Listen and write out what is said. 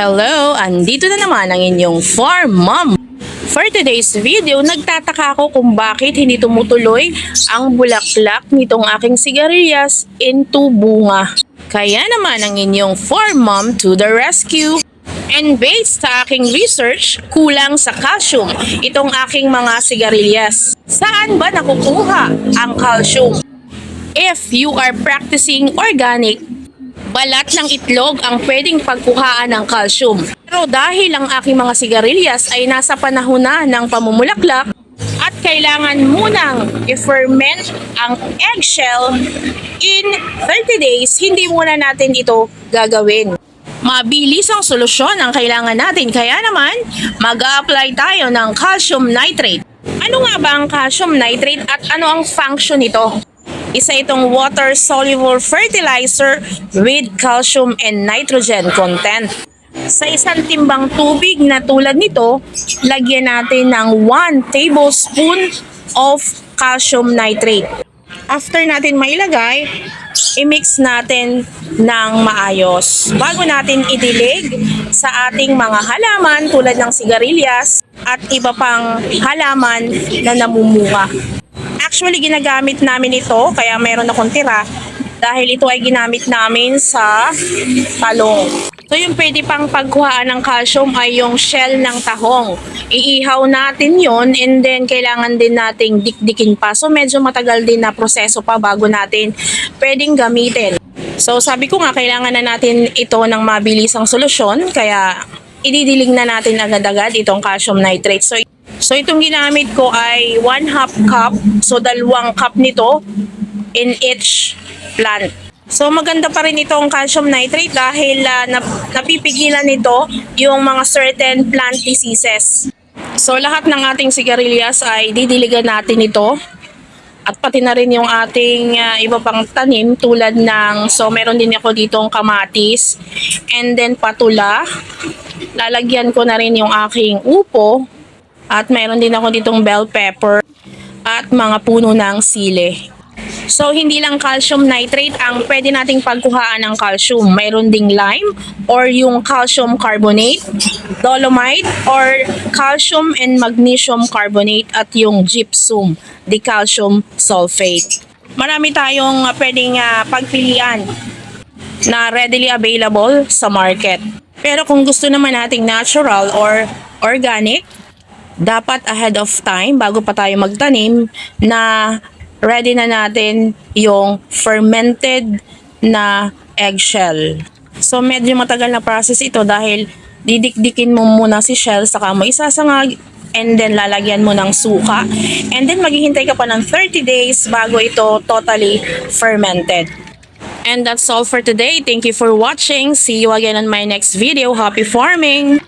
Hello! Andito na naman ang inyong farm mom. For today's video, nagtataka ako kung bakit hindi tumutuloy ang bulaklak nitong aking sigarilyas into bunga. Kaya naman ang inyong farm mom to the rescue. And based sa aking research, kulang sa calcium itong aking mga sigarilyas. Saan ba nakukuha ang calcium? If you are practicing organic, balat ng itlog ang pwedeng pagkuhaan ng calcium. Pero dahil ang aking mga sigarilyas ay nasa panahon na ng pamumulaklak at kailangan munang i-ferment ang eggshell in 30 days, hindi muna natin ito gagawin. Mabilis ang solusyon ang kailangan natin kaya naman mag-apply tayo ng calcium nitrate. Ano nga ba ang calcium nitrate at ano ang function nito? Isa itong water-soluble fertilizer with calcium and nitrogen content. Sa isang timbang tubig na tulad nito, lagyan natin ng 1 tablespoon of calcium nitrate. After natin mailagay, i-mix natin ng maayos. Bago natin idilig sa ating mga halaman tulad ng sigarilyas at iba pang halaman na namumunga. Actually, ginagamit namin ito, kaya meron akong tira, dahil ito ay ginamit namin sa talong. So, yung pwede pang pagkuhaan ng calcium ay yung shell ng tahong. Iihaw natin yon and then kailangan din nating dikdikin pa. So, medyo matagal din na proseso pa bago natin pwedeng gamitin. So, sabi ko nga, kailangan na natin ito ng mabilisang solusyon, kaya ididilig na natin agad-agad itong calcium nitrate. So, so itong ginamit ko ay 1 half cup, so dalawang cup nito in each plant. So maganda pa rin itong calcium nitrate dahil ah, nap- napipigilan nito yung mga certain plant diseases. So lahat ng ating sigarilyas ay didiligan natin ito at pati na rin yung ating ah, iba pang tanim tulad ng so meron din ako ditong kamatis and then patula lalagyan ko na rin yung aking upo at meron din ako ditong bell pepper at mga puno ng sili. So, hindi lang calcium nitrate ang pwede nating pagkuhaan ng calcium. Mayroon ding lime or yung calcium carbonate, dolomite or calcium and magnesium carbonate at yung gypsum, the calcium sulfate. Marami tayong uh, pwedeng uh, pagpilian na readily available sa market. Pero kung gusto naman nating natural or organic, dapat ahead of time bago pa tayo magtanim na ready na natin yung fermented na eggshell. So medyo matagal na process ito dahil didikdikin mo muna si shell saka mo isasangag and then lalagyan mo ng suka and then maghihintay ka pa ng 30 days bago ito totally fermented. And that's all for today. Thank you for watching. See you again on my next video. Happy farming!